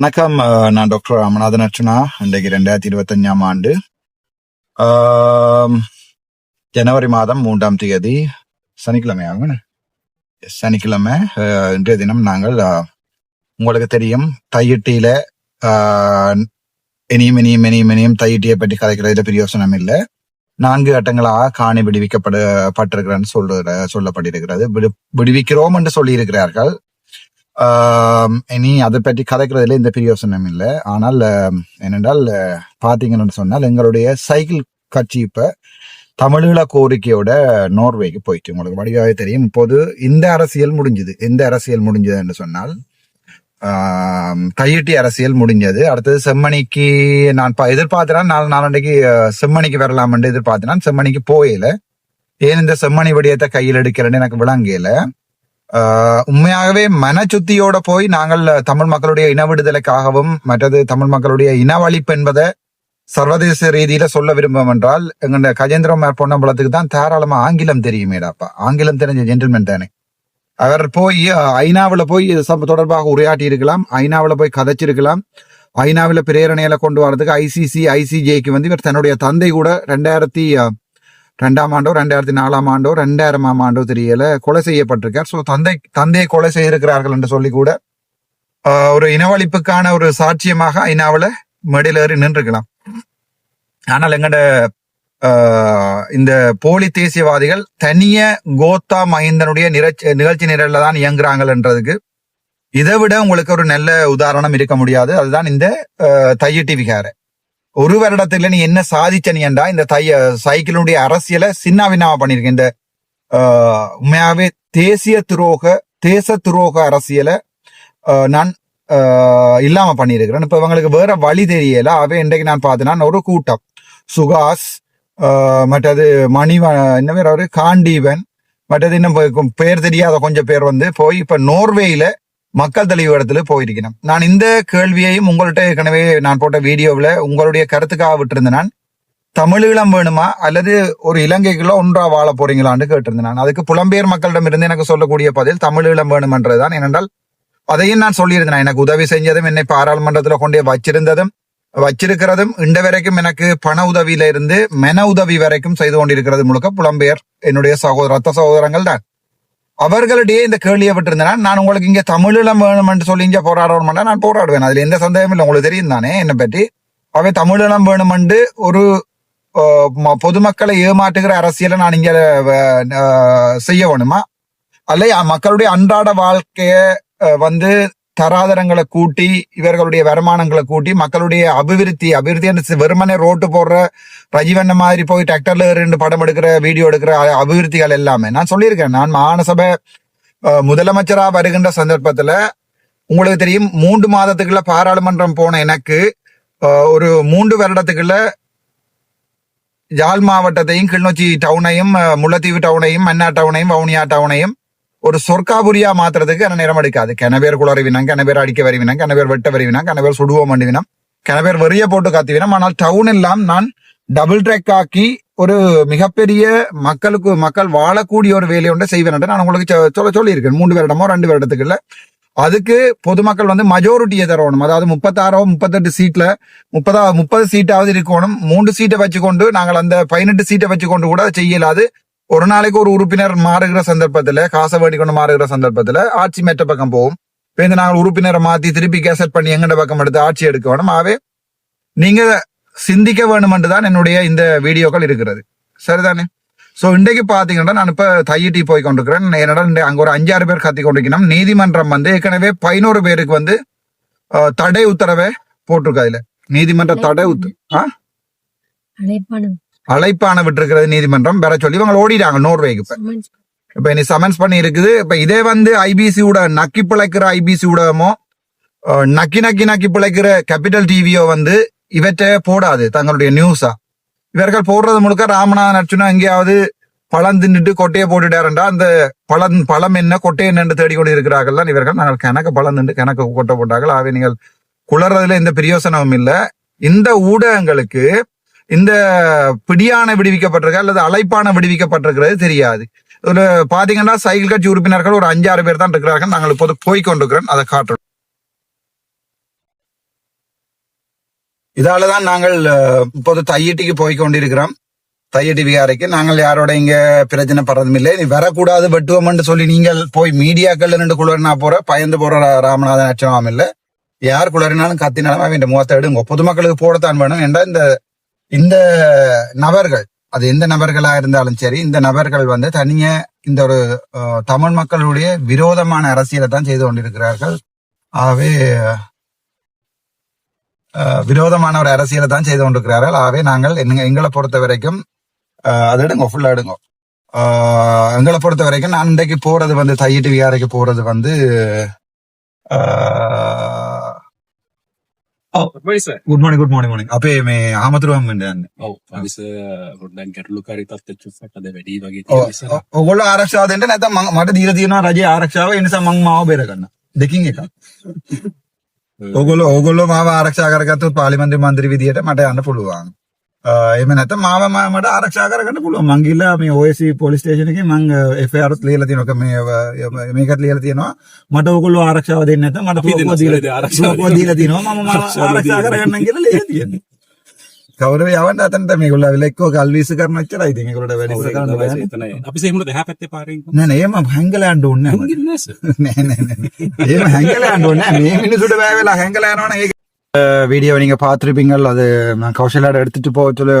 வணக்கம் நான் டாக்டர் ராமநாதன் அர்ச்சனா. இன்றைக்கு ரெண்டாயிரத்தி இருபத்தஞ்சாம் ஆண்டு. ஜனவரி மாதம் மூன்றாம் தேதி சனிக்கிழமை சனிக்கிழமை இன்றைய தினம் நாங்கள் உங்களுக்கு தெரியும் தையிட்டியில இனியும் இனியும் இனியும் இனியும் தையிட்டியை பற்றி கதைக்கிறதுல பிரயோசனம் இல்லை. நான்கு கட்டங்களாக காணி விடுவிக்கப்பட பட்டிருக்கிறேன்னு சொல்ற சொல்லப்பட்டிருக்கிறது. விடு- விடுவிக்கிறோம் என்று சொல்லியிருக்கிறார்கள். இனி அதை பற்றி கதைக்கிறதுல எந்த பிரயோசனம் இல்லை. ஆனால் என்னென்றால் பார்த்தீங்கன்னு சொன்னால் எங்களுடைய சைக்கிள் கட்சி இப்போ தமிழீழ கோரிக்கையோட நோர்வேக்கு போயிட்டு உங்களுக்கு வடிவாக தெரியும். இப்போது இந்த அரசியல் முடிஞ்சது. எந்த அரசியல் முடிஞ்சது என்று சொன்னால் கையிட்டி அரசியல் முடிஞ்சது. அடுத்தது செம்மணிக்கு நான் ப- எதிர்பார்த்தேன் நாலு நாளண்டைக்கு செம்மணிக்கு செம்மணிக்கு என்று எதிர்பார்த்தேன் செம்மணிக்கு போயில ஏன் இந்த செம்மணி விடயத்தை கையில் எடுக்கிறேன்னு எனக்கு விளங்கல. உண்மையாகவே மனச்சுத்தியோட போய் நாங்கள் தமிழ் மக்களுடைய இன விடுதலைக்காகவும் மற்றது தமிழ் மக்களுடைய இனவழிப்பு என்பதை சர்வதேச ரீதியில சொல்ல விரும்பும் என்றால் எங்க கஜேந்திரம் பொன்னம்பலத்துக்கு தான் தாராளமா ஆங்கிலம் தெரியுமேடாப்பா. ஆங்கிலம் தெரிஞ்ச ஜென்டில்மேன் தானே. அவர் போய் ஐநாவில் போய் இது தொடர்பாக உரையாட்டி இருக்கலாம் ஐநாவில் போய் கதைச்சிருக்கலாம். ஐநாவில் பிரேரணையில கொண்டு வரதுக்கு ஐசிசி ஐசிஜேக்கு வந்து இவர் தன்னுடைய தந்தை கூட ரெண்டாயிரத்தி ரெண்டாம் ஆண்டோ ரெண்டாயிரத்தி நாலாம் ஆண்டோ ரெண்டாயிரமாம் ஆண்டோ தெரியல கொலை செய்யப்பட்டிருக்கார். ஸோ தந்தை தந்தையை கொலை செய்திருக்கிறார்கள் என்று சொல்லி கூட ஒரு இனவழிப்புக்கான ஒரு சாட்சியமாக ஐநாவில் மேடையில் ஏறி நின்றுக்கலாம் ஆனால் எங்கட இந்த போலி தேசியவாதிகள் தனிய கோத்தா மஹிந்தனுடைய நிகழ்ச்சி நிகழ்ச்சி நிரல்ல தான் இயங்குறாங்கன்றதுக்கு இதை விட உங்களுக்கு ஒரு நல்ல உதாரணம் இருக்க முடியாது. அதுதான் இந்த தையட்டி விகாரை ஒரு வருடத்துல நீ என்ன சாதிச்ச நீ இந்த தைய சைக்கிளுடைய அரசியலை சின்னாவினாவா பண்ணியிருக்கேன் இந்த உண்மையாவே தேசிய துரோக தேச துரோக அரசியலை நான் இல்லாம பண்ணியிருக்கிறேன் இப்ப இவங்களுக்கு வேற வழி தெரியல. அவை இன்றைக்கு நான் பார்த்தேன்னா ஒரு கூட்டம். சுகாஸ் மற்றது மணிவ என்ன பேர் அவரு? காண்டீவன் மற்றது இன்னும் பேர் தெரியாத கொஞ்சம் பேர் வந்து போய் இப்ப நோர்வேயில மக்கள் தெளிவு இடத்துல போயிருக்கிறேன் நான் இந்த கேள்வியையும் உங்கள்கிட்ட ஏற்கனவே நான் போட்ட வீடியோவில் உங்களுடைய கருத்துக்காக விட்டிருந்தேன் நான். தமிழீழம் வேணுமா? அல்லது ஒரு இலங்கைக்குள்ள ஒன்றா வாழ போறீங்களான்னு கேட்டிருந்தேன் நான். அதுக்கு புலம்பெயர் மக்களிடம் இருந்து எனக்கு சொல்லக்கூடிய பதில் தமிழீழம் வேணுமென்றதுதான். ஏனென்றால் அதையும் நான் சொல்லியிருந்தேன் எனக்கு உதவி செஞ்சதும் என்னை பாராளுமன்றத்தில் கொண்டே வச்சிருந்ததும் வச்சிருக்கிறதும் இந்த வரைக்கும் எனக்கு பண உதவியில இருந்து மென உதவி வரைக்கும் செய்து கொண்டிருக்கிறது முழுக்க புலம்பெயர் என்னுடைய சகோதர ரத்த சகோதரங்கள் தான் அவர்களிடையே இந்த கேள்வியை நான் உங்களுக்கு இங்கே தமிழீழம் வேணும்னு சொல்லி இங்கே போராடணும்னா நான் போராடுவேன். அதில் எந்த சந்தேகமும் இல்லை. உங்களுக்கு தெரியும் தானே என்னை பற்றி? அவை தமிழிலம் வேணுமென்று ஒரு பொதுமக்களை ஏமாற்றுகிற அரசியலை நான் இங்க செய்ய வேணுமா? அல்ல மக்களுடைய அன்றாட வாழ்க்கைய வந்து தராதரங்களை கூட்டி இவர்களுடைய வருமானங்களை கூட்டி மக்களுடைய அபிவிருத்தி அபிவிருத்தி வெறுமனே ரோட்டு போடுற ரஜீவண்ண மாதிரி போய் டிராக்டர்ல ரெண்டு படம் எடுக்கிற வீடியோ எடுக்கிற அபிவிருத்திகள் எல்லாமே. நான் சொல்லியிருக்கேன். நான் மாநசபை முதலமைச்சரா வருகின்ற சந்தர்ப்பத்துல உங்களுக்கு தெரியும் மூன்று மாதத்துக்குள்ள பாராளுமன்றம் போன எனக்கு ஒரு மூன்று வருடத்துக்குள்ள யாழ் மாவட்டத்தையும் கிளிநொச்சி டவுனையும் முல்லைத்தீவு டவுனையும் மன்னா டவுனையும் வவுனியா டவுனையும் ஒரு சொர்க்காபுரியா மாத்துறதுக்கு என்ன நேரம் எடுக்காது கனவேர் குளறிவினம் கனவேர் அடிக்க வருவினம் கனவேர் வெட்ட வருவினம் கனவேர் சுடுவோம் பண்ணிவினம் கனவேர் வெறிய போட்டு காத்திவினம் ஆனால் டவுன் எல்லாம் நான் டபுள் ட்ரெக் ஆக்கி ஒரு மிகப்பெரிய மக்களுக்கு மக்கள் வாழக்கூடிய ஒரு வேலையை ஒன்றை செய்வேன் நான் உங்களுக்கு சொ- சொல்ல சொல்லியிருக்கேன். மூன்று வருடமோ ரெண்டு வருடத்துக்குள்ள அதுக்கு பொதுமக்கள் வந்து மெஜாரிட்டியை தரணும். அதாவது முப்பத்தாறோ முப்பத்தெட்டு சீட்ல முப்பதா முப்பது சீட்டாவது இருக்கணும். மூன்று சீட்டை வச்சுக்கொண்டு நாங்கள் அந்த பதினெட்டு சீட்டை வச்சுக்கொண்டு கூட செய்யலாது. ஒரு நாளைக்கு ஒரு உறுப்பினர் மாறுகிற சந்தர்ப்பத்துல காசை வேண்டி கொண்டு மாறுகிற சந்தர்ப்பத்துல ஆட்சி மெற்ற பக்கம் போகும் இப்போ இந்த நாங்கள் உறுப்பினரை மாத்தி திருப்பி கேசட் பண்ணி எங்கட பக்கம் எடுத்து ஆட்சி எடுக்க வேணும். ஆவே நீங்க சிந்திக்க வேணுமென்று தான் என்னுடைய இந்த வீடியோக்கள் இருக்கிறது. சரிதானே? ஸோ இன்றைக்கு பார்த்தீங்கன்னா நான் இப்போ தையிட்டி போய் கொண்டிருக்கிறேன். என்னடா அங்கே ஒரு அஞ்சாறு பேர் கத்தி கொண்டிருக்கணும். நீதிமன்றம் வந்து ஏற்கனவே பதினோரு பேருக்கு வந்து தடை உத்தரவை போட்டிருக்கா இதுல நீதிமன்ற தடை உத்தரவு ஆ? அழைப்பான விட்டிருக்கிறது நீதிமன்றம். பெற சொல்லி இவங்க ஓடிட்டாங்க நோர்வேக்கு இப்ப. இப்ப இனி சமன்ஸ் பண்ணி இருக்குது. இப்ப இதே வந்து ஐபிசி ஊட நக்கி பிழைக்கிற ஐபிசி ஊடகமோ நக்கி நக்கி நக்கி பிழைக்கிற கேபிட்டல் டிவியோ வந்து இவற்றை போடாது. தங்களுடைய நியூஸா இவர்கள் போடுறது முழுக்க ராமநாதன் அர்ச்சுனா எங்கேயாவது பழம் தின்னுட்டு கொட்டையை போட்டுட்டாருண்டா அந்த பழம் பழம் என்ன கொட்டை என்னன்னு தேடிக்கொண்டு இருக்கிறார்கள் தான் இவர்கள் நாங்கள் கணக்கு பழம் தின்று கணக்கு கொட்டை போட்டார்கள். ஆகவே நீங்கள் குளறதுல எந்த பிரயோசனமும் இல்லை. இந்த ஊடகங்களுக்கு இந்த பிடியான விடுவிக்கப்பட்டிருக்கா அல்லது அழைப்பான விடுவிக்கப்பட்டிருக்கிறது தெரியாது. இதுல பாத்தீங்கன்னா சைக்கிள் கட்சி உறுப்பினர்கள் ஒரு அஞ்சாறு பேர் தான் இருக்கிறார்கள். நாங்கள் இப்போது போய் கொண்டிருக்கிறோம். அதை காட்டுறோம். இதாலதான் நாங்கள் இப்போது தையட்டிக்கு போய் கொண்டிருக்கிறோம். தையட்டி விகாரைக்கு. நாங்கள் யாரோட இங்க பிரச்சனை படுறதும் இல்லை. நீ வரக்கூடாது வெட்டுவோம்னு சொல்லி நீங்கள் போய் மீடியாக்கள் ரெண்டு குளறினா போற பயந்து போற ராமநாதன் அச்சமாம் இல்ல. யார் குளறினாலும் கத்தினாலும் அவன் முகத்தை எடுங்க. பொதுமக்களுக்கு போடத்தான் வேணும். என்ற இந்த இந்த நபர்கள் அது எந்த நபர்களா இருந்தாலும் சரி இந்த நபர்கள் வந்து தனிய இந்த ஒரு தமிழ் மக்களுடைய விரோதமான அரசியலை தான் செய்து கொண்டிருக்கிறார்கள். ஆகவே விரோதமான ஒரு அரசியலை தான் செய்து கொண்டிருக்கிறார்கள். ஆகவே நாங்கள் எங்களை பொறுத்த வரைக்கும் அது அதை எடுங்க ஃபுல்லா எடுங்க. எங்களை பொறுத்த வரைக்கும் நான் இன்றைக்கு போறது வந்து தையிட்டு விகாரைக்கு போறது வந்து ගුඩ මනි ගුඩ මනි මනි අපේ මේ හමතුරුවම් වෙන්න යන්න. ඔව් අවිස ගොඩක් ගැටලුකාරී තත්ත්වයක් චුස්සක් අද වැඩි වගේ ඔයගොල්ලෝ ආරක්ෂාව දෙන්න නැත්නම් මට දීලා තියෙනවා රජයේ ආරක්ෂාව. ඒ නිසා මං මාව බේර ගන්න. දෙකින් එකක්. ඔයගොල්ලෝ ඔයගොල්ලෝ මාව ආරක්ෂා කරගත්තොත් පාර්ලිමේන්තු මන්ත්‍රී විදියට මට යන්න පුළුවන්. එහෙම නැත්නම් මාව ම- මට ආරක්ෂා කරගන්න පුළුවන් මං ගිහලා මේ OSC පොලිස් ස්ටේෂන් එකේ මං FIR උත් ලියලා තියෙනවා මේ අ, මේකත් ලියලා තියෙනවා මට ඕගොල්ලෝ ආරක්ෂාව දෙන්නේ නැත්නම් මට අපි තුවක්කුව දෙනවා, දීලා ආරක්ෂාව තුවක්කුව දීලා තියෙනවා මම මාව ආරක්ෂාව ආරක්ෂා දීලා කරගන්න කියලා ලියලා තියෙනවා කවුරු යවන්න අතනට මේගොල්ලෝ ඇවිල්ලා එක්කෝ කල්වීස කරන එච්චරයි ඉතින් ඒගොල්ලෝට වැඩි ඔව්, කරන්න ඒක බෑ එතනයි. අපි සේමුණ දෙහා පැත්තේ පාරෙන් නෑ නෑ එහෙම හැංගලයන්ට ඕනේ නෑ මට. නෑ නෑ නෑ එහෙම හැංගලයන්ට ඕනේ නෑ මේ මිනිසුන්ට බෑ වෙලා හැංගලා යනවනේ வீடியோவை நீங்கள் நீங்க அது நான் கௌசல்யாட எடுத்துட்டு போக சொல்லி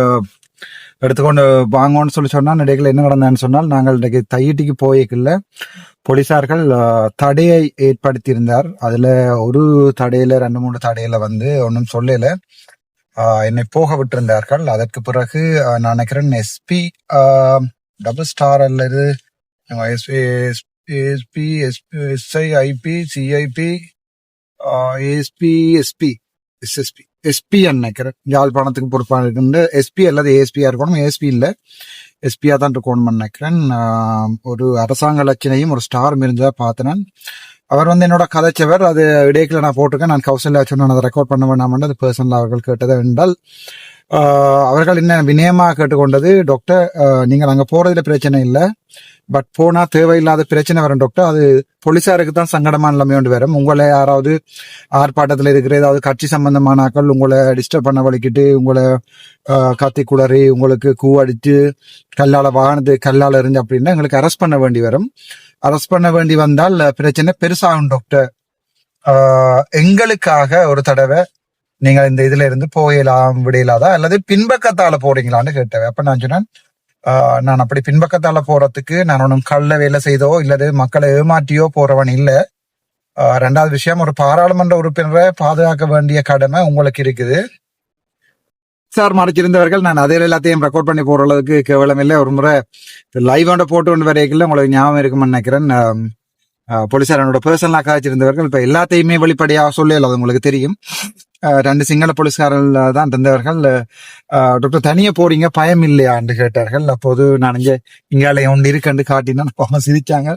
எடுத்துக்கொண்டு வாங்கோன்னு சொல்லி சொன்னால் இடையில என்ன நடந்தேன்னு சொன்னால் நாங்கள் இன்றைக்கு தையிட்டிக்கு போய்க்கல போலீசார்கள் தடையை ஏற்படுத்தியிருந்தார். அதுல ஒரு தடையில ரெண்டு மூணு தடையில வந்து ஒன்றும் சொல்லல. என்னை போக விட்டிருந்தார்கள். அதற்கு பிறகு நான் நினைக்கிறேன் எஸ்பி டபுள் ஸ்டார் அல்லது SP SP SI IP CIP SP SP. SSP. SP நினைக்கிறேன் யாழ்ப்பாணத்துக்கு பொறுப்பாக இருக்குன்னு எஸ்பி அல்லது ஏஎஸ்பியாக இருக்கணும் ஏஎஸ்பி இல்லை. எஸ்பியா தான் இருக்கணும் நினைக்கிறேன். ஒரு அரசாங்க லட்சணையும் ஒரு ஸ்டார் இருந்ததா பார்த்தேன் அவர் வந்து என்னோட கதைச்சவர். அது இடையில நான் போட்டிருக்கேன். நான் கௌசல்யா சொன்னேன் அதை ரெக்கார்ட் பண்ண வேண்டாம் அது பர்சனல் அவர்கள் கேட்டதை என்றால் அவர்கள் என்ன வினயமாக கேட்டுக்கொண்டது? டாக்டர் நீங்கள் அங்கே போறதுல பிரச்சனை இல்லை. பட் போனால் தேவையில்லாத பிரச்சனை வரும் டாக்டர் அது போலீசாருக்கு தான் சங்கடமான நிலைமை ஒன்று வரும். உங்களை யாராவது ஆர்ப்பாட்டத்தில் இருக்கிற ஏதாவது கட்சி சம்பந்தமானாக்கள் உங்களை டிஸ்டர்ப் பண்ண வலிக்கிட்டு உங்களை கத்தி குளறி உங்களுக்கு கூ அடித்து கல்லால் வாகனத்து கல்லால் இருந்து அப்படின்னா எங்களுக்கு அரெஸ்ட் பண்ண வேண்டி வரும். அரெஸ்ட் பண்ண வேண்டி வந்தால் பிரச்சனை பெருசாகும் டாக்டர் எங்களுக்காக ஒரு தடவை நீங்கள் இந்த இதுல இருந்து போகலாம் விடையிலாதா அல்லது பின்பக்கத்தால போறீங்களான்னு கேட்டேன். அப்ப நான் சொன்னேன் நான் அப்படி பின்பக்கத்தால போறதுக்கு நான் ஒன்றும் கள்ள வேலை செய்தோ இல்லது மக்களை ஏமாற்றியோ போறவன் இல்லை. ரெண்டாவது விஷயம் ஒரு பாராளுமன்ற உறுப்பினரை பாதுகாக்க வேண்டிய கடமை உங்களுக்கு இருக்குது. சார் மறைச்சிருந்தவர்கள் நான் அதில் எல்லாத்தையும் ரெக்கார்ட் பண்ணி போற அளவுக்கு கேவலம் இல்லை. ஒரு முறை லைவ் போட்டு கொண்டு வரைக்கும் உங்களுக்கு ஞாபகம் இருக்கும்னு நினைக்கிறேன். போலீசார் என்னோட பர்சனலாக காய்ச்சிருந்தவர்கள் இப்ப எல்லாத்தையுமே வெளிப்படையாக சொல்லல அது உங்களுக்கு தெரியும். ரெண்டு சிங்கள போலீஸ்காரர்கள் தான் இருந்தவர்கள் டாக்டர் தனியா போறீங்க பயம் இல்லையான்னு கேட்டார்கள். அப்போது நான் இங்கே இங்காலே ஒன்று இருக்குன்னு காட்டினா அவங்க சிரிச்சாங்க.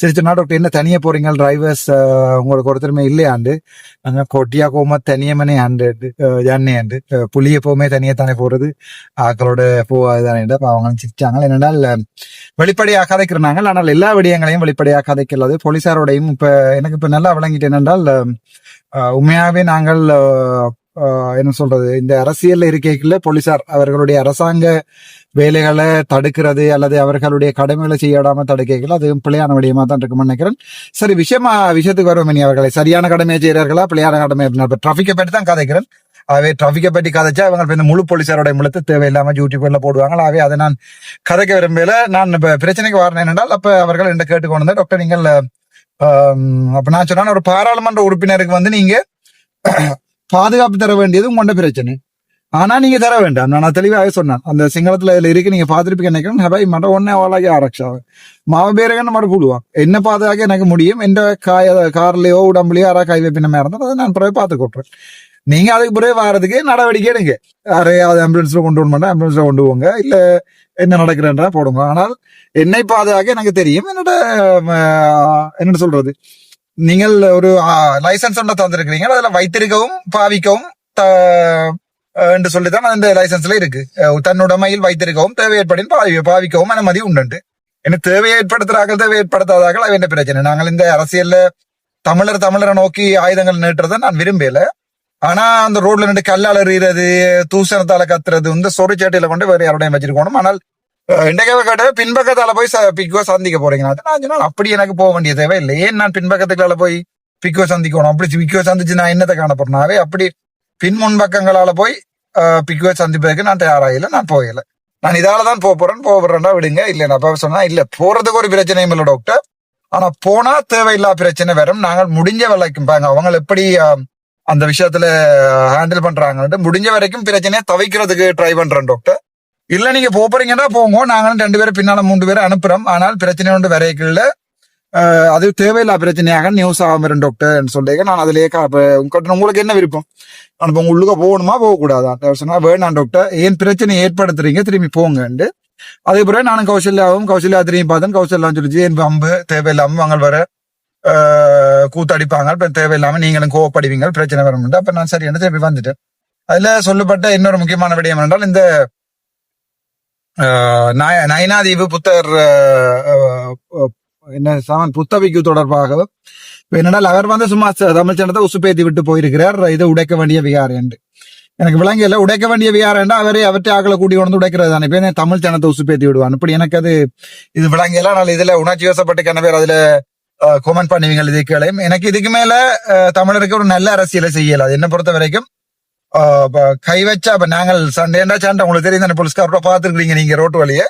சிரிச்சோன்னா டாக்டர் என்ன தனியாக போறீங்க டிரைவர்ஸ் உங்களுக்கு ஒருத்தருமே இல்லையாண்டு நாங்க கொட்டியா கோமா தனியமனே ஆண்டு ஜானே ஆண்டு புலி எப்பவுமே தானே போறது? ஆக்களோட போவாதானே அப்போ அவங்க சிரிச்சாங்க. என்னென்னால் வெளிப்படையாக கதைக்கிறாங்க ஆனால் எல்லா விடயங்களையும் வெளிப்படையாக கதைக்கிறது. போலீஸாரோடையும் இப்போ எனக்கு இப்போ நல்லா விளங்கிட்டு என்னென்றால் உண்மையாவே நாங்கள் என்ன சொல்றது இந்த அரசியல்ல இருக்கைக்குள்ள போலீசார் அவர்களுடைய அரசாங்க வேலைகளை தடுக்கிறது அல்லது அவர்களுடைய கடமைகளை செய்ய விடாம அதுவும் அது பிள்ளையான விடயமா தான் இருக்கும்னு நினைக்கிறேன். சரி விஷயமா விஷயத்துக்கு வருவோம் இனி அவர்களை. சரியான கடமையை செய்கிறார்களா பிள்ளையான கடமை அப்படின்னா டிராபிக்கை பற்றி தான் கதைக்கிறேன். அவை டிராஃபிக்கை பற்றி கதைச்சா அவங்க இந்த முழு போலீசாரோட முழுத்து தேவையில்லாமல் யூடியூப்ல போடுவாங்க அவை அதை நான் கதைக்க விரும்பல. நான் இப்போ பிரச்சனைக்கு வரணும் என்னென்றால் அப்போ அவர்கள் என்ன கேட்டுக்கொண்டு டாக்டர் நீங்கள் அப்ப நான் சொன்னா ஒரு பாராளுமன்ற உறுப்பினருக்கு வந்து நீங்க பாதுகாப்பு தர வேண்டியது உங்களோட பிரச்சனை. ஆனா நீங்க தர வேண்டாம். நான் தெளிவாக சொன்னேன். அந்த சிங்களத்துல இதுல இருக்கு நீங்க பாத்திருப்பீங்க நினைக்கிறேன் ஹபாய் மட ஒன்னே வாழாகி ஆரக்ஷாவை. மாவபேரகன் மட்டும் கூடுவான் என்ன பாதுகாக்க எனக்கு முடியும்? எந்த காய கார்லயோ உடம்புலயோ யாராவது கை வைப்பினமா இருந்தால் அதை நான் பிறகு பார்த்து கொட்டுறேன். நீங்க அதுக்கு பிறகு வர்றதுக்கு நடவடிக்கை எடுங்க. யாரையாவது ஆம்புலன்ஸ்ல கொண்டு போக மாட்டேன் ஆம்புலன்ஸ்ல கொண்டு போங்க. இல்ல என்ன நடக்கிறன்றா போடுங்க. ஆனால் என்னை பாதுகாக்க எனக்கு தெரியும். என்னோட ஆஹ், என்ன சொல்றது. நீங்கள் ஒரு லைசன்ஸ் ஒன்று தந்திருக்கிறீங்க. அதில் வைத்திருக்கவும் பாவிக்கவும் த- என்று சொல்லித்தான் அந்த லைசன்ஸ்ல இருக்கு. தன்னுடமையில் தன்னுடைமையில் வைத்திருக்கவும் தேவை ஏற்படின் பாவி பாவிக்கவும் அனுமதி உண்டு எனக்கு தேவையை ஏற்படுத்துறார்கள் தேவை ஏற்படுத்தாதார்கள் அவன் பிரச்சனை? நாங்கள் இந்த அரசியல்ல தமிழர் தமிழரை நோக்கி ஆயுதங்கள் நீட்டுறதை நான் விரும்பல ஆனா அந்த ரோட்ல நின்று கல்லால் எறிகிறது தூசணத்தால கத்துறது இந்த சொறி கொண்டு வேற யாரோடையும் வச்சிருக்கணும். ஆனால் இண்டகவை கேட்ட பின்பக்கத்தால போய் ச- பிக்கோ சந்திக்க போறீங்க நான் சொன்னா அப்படி எனக்கு போக வேண்டிய தேவை இல்லை. ஏன் நான் பின்பக்கத்துக்குள்ள போய் பிக்கோ சந்திக்கணும்? அப்படி பிக்கோ சந்திச்சு நான் என்னத்தை காண போறேனாவே அப்படி பின் முன்பக்கங்களால போய் பிக்கோ சந்திப்பதற்கு நான் தயாராகல நான் போகல. நான் இதால தான் போக போறேன். போக போறேன்டா விடுங்க. இல்ல நான் அப்ப சொன்னா இல்ல போறதுக்கு ஒரு பிரச்சனையும் இல்லை டாக்டர் ஆனா போனா தேவையில்லா பிரச்சனை வரும். நாங்கள் முடிஞ்ச வரைக்கும் பாருங்க அவங்க எப்படி அந்த விஷயத்துல ஹேண்டில் பண்றாங்கன்ட்டு முடிஞ்ச வரைக்கும் பிரச்சனையை தவிக்கிறதுக்கு ட்ரை பண்றேன் டாக்டர் இல்ல நீங்க போறீங்கன்னா போங்க. நாங்களும் ரெண்டு பேரும் பின்னால மூன்று பேரும் அனுப்புறோம். ஆனால் பிரச்சனை ஒன்று வரைக்கல அது தேவையில்லா பிரச்சனையாக நியூஸ் ஆகும் டாக்டர்னு சொல்லிங்க நான் அதுலயே உங்ககிட்ட உங்களுக்கு என்ன விருப்பம்? நான் இப்போ உள்ளுக்க போகணுமா? போகக்கூடாதா? சொன்னா வேணாம் டாக்டர் ஏன் பிரச்சனை ஏற்படுத்துறீங்க? திரும்பி போங்கண்டு அதே பிறகு நானும் கௌசல்யாவும் கௌசல்யா திரும்பி பார்த்தேன் கௌசல்யான்னு சொல்லிச்சு என் அம்பு தேவையில்லாம அவங்க வர. கூத்தடிப்பாங்க. இப்ப தேவையில்லாம நீங்களும் கோவப்படுவீங்க. பிரச்சனை வரும்னு அப்ப நான் சரி என்ன திருப்பி வந்துட்டேன். அதுல சொல்லப்பட்ட இன்னொரு முக்கியமான விடயம் என்றால் இந்த ஆஹ், நயனாதீவு புத்தர் என்ன சாமன் புத்தவிக்கு தொடர்பாக என்னடா அவர் வந்து சும்மா தமிழ் சனத்தை உசுப்பேத்தி விட்டு போயிருக்கிறார். இதை உடைக்க வேண்டிய விகாரம் என்று. எனக்கு விளங்கல உடைக்க வேண்டிய விகாரம் அவரே அவற்றை ஆக்களை கூட்டி கொண்டு உடைக்கிறது தானே. இப்ப தமிழ் சனத்தை உசுப்பேத்தி விடுவான் இப்படி எனக்கு அது இது விளங்கல நான் இதுல உணர்ச்சி வசப்பட்டு கண்ண பேர் அதுல கொமெண்ட் பண்ணுவீங்க இதுக்களையும் எனக்கு இதுக்கு மேல தமிழருக்கு ஒரு நல்ல அரசியலை செய்யல அது என்ன பொறுத்த வரைக்கும் ஆஹ், கை வச்சா இப்ப நாங்கள் சண்டேண்டா சண்டை. உங்களுக்கு தெரியும் தானே போலீஸ்காரோட பாத்துருக்கீங்க நீங்க ரோட்டு வழியே.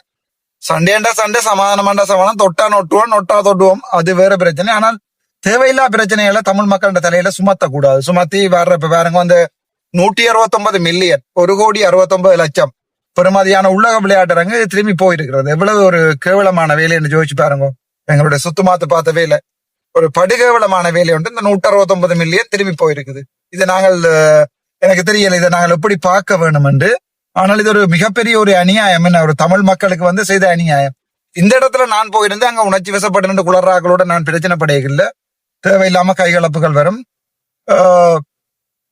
சண்டேண்டா சண்டை சமாதானமாண்டா சமாதானம். தொட்டா நொட்டுவோம் நொட்டா தொட்டுவோம் அது வேற பிரச்சனை. ஆனால் தேவையில்லா பிரச்சனைகளை தமிழ் மக்களோட தலையில சுமத்த கூடாது சுமத்தி வேற இப்ப வேறங்க வந்து நூற்றி அறுபத்தொன்பது மில்லியன் ஒரு கோடி அறுபத்தொன்பது லட்சம் பெருமதியான உள்ளக விளையாட்டுறங்க அரங்கு திரும்பி போயிருக்கிறது. எவ்வளவு ஒரு கேவலமான வேலைன்னு ஜோதிச்சு பாருங்க. எங்களுடைய சுத்தமாத்து பார்த்த வேலை ஒரு படுகேவலமான வேலை உண்டு. இந்த நூற்றி அறுபத்தொன்பது மில்லியன் திரும்பி போயிருக்குது. இதை நாங்கள் எனக்கு தெரியல இதை நாங்கள் எப்படி பார்க்க வேணும் என்று. ஆனால் இது ஒரு மிகப்பெரிய ஒரு அநியாயம் என்ன ஒரு தமிழ் மக்களுக்கு வந்து செய்த அநியாயம். இந்த இடத்துல நான் போயிருந்து அங்க உணர்ச்சி வசப்பட்டு குளராக்களோட நான் பிரச்சனை படையல தேவையில்லாம கைகலப்புகள் வரும்.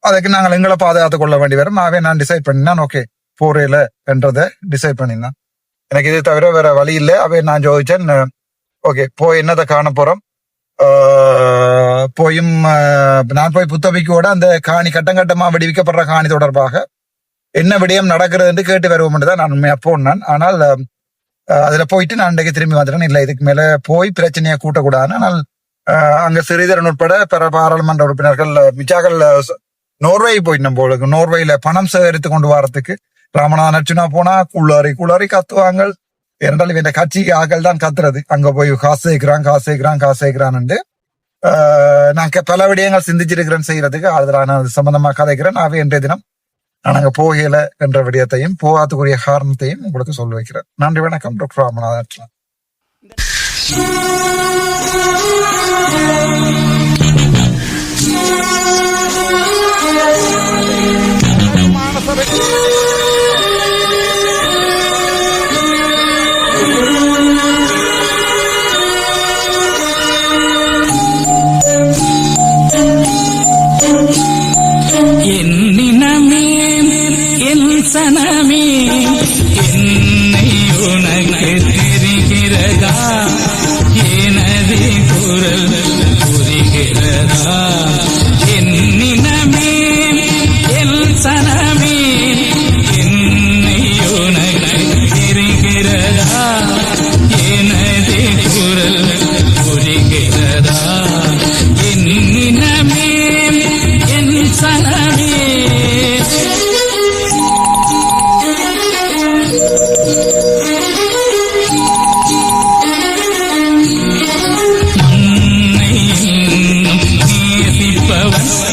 அதுக்கு நாங்கள் எங்களை பாதுகாத்து கொள்ள வேண்டி வரும். ஆகவே நான் டிசைட் பண்ணினான் ஓகே போறேல என்றதை டிசைட் பண்ணினான். எனக்கு இது தவிர வேற வழி இல்லை. அவை நான் ஜோதிச்சேன் ஓகே போய் என்னதை காண போறோம்? போயும் நான் போய் புத்தபிக்கோட அந்த காணி கட்டம் கட்டமா விடுவிக்கப்படுற காணி தொடர்பாக என்ன விடயம் நடக்கிறது என்று கேட்டு வருவோம் தான் நான் உண்மையா போனேன். ஆனால் அதுல போயிட்டு நான் இன்றைக்கு திரும்பி வந்துட்டேன். இல்லை இதுக்கு மேல போய் பிரச்சனையை கூட்டக்கூடாது. ஆனால் அங்க சிறிதரன் உட்பட பிற பாராளுமன்ற உறுப்பினர்கள் மிச்சாக்கள் நோர்வே போயிட்டோம் போல நோர்வேல பணம் சேகரித்து கொண்டு வரத்துக்கு ராமநாதன் அர்ச்சுனா போனா குள்ளாரி குள்ளாரி கத்துவாங்க என்றால் இந்த கட்சி ஆக்கள் தான் கத்துறது. அங்க போய் காசு சேர்க்கிறான் காசு சேர்க்கிறான் காசு சேர்க்கிறான்னு நான் பல விடயங்கள் சிந்திச்சிருக்கிறேன் செய்யறதுக்கு. அதுல நான் சம்பந்தமா கதைக்கிறேன். அவை இன்றைய தினம் நான் அங்க போகல என்ற விடயத்தையும் போகாதக்குரிய காரணத்தையும் உங்களுக்கு சொல்ல வைக்கிறேன். நன்றி வணக்கம் டாக்டர் ராமநாதன். Thank you. குரல் புரிகிறதா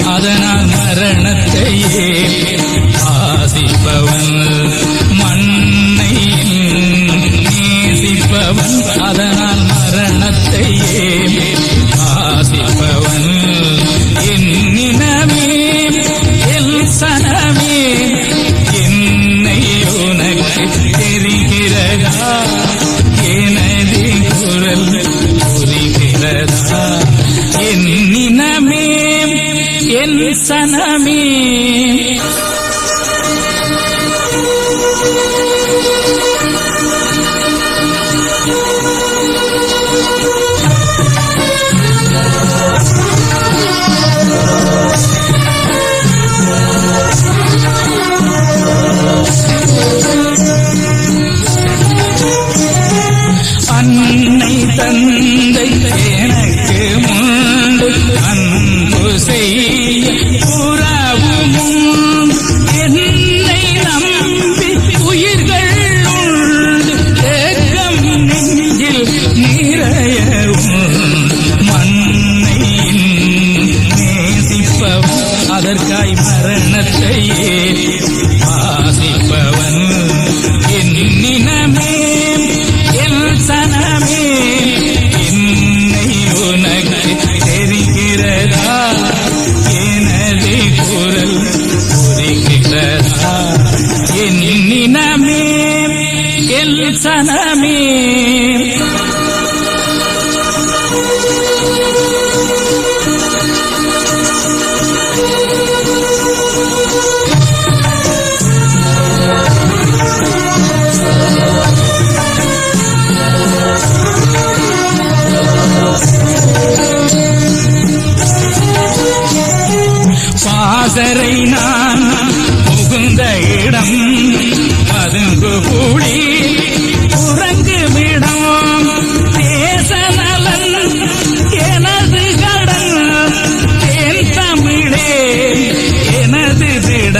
அதனால் மரணத்தையே ஆசிப்பவன்.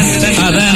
Yes,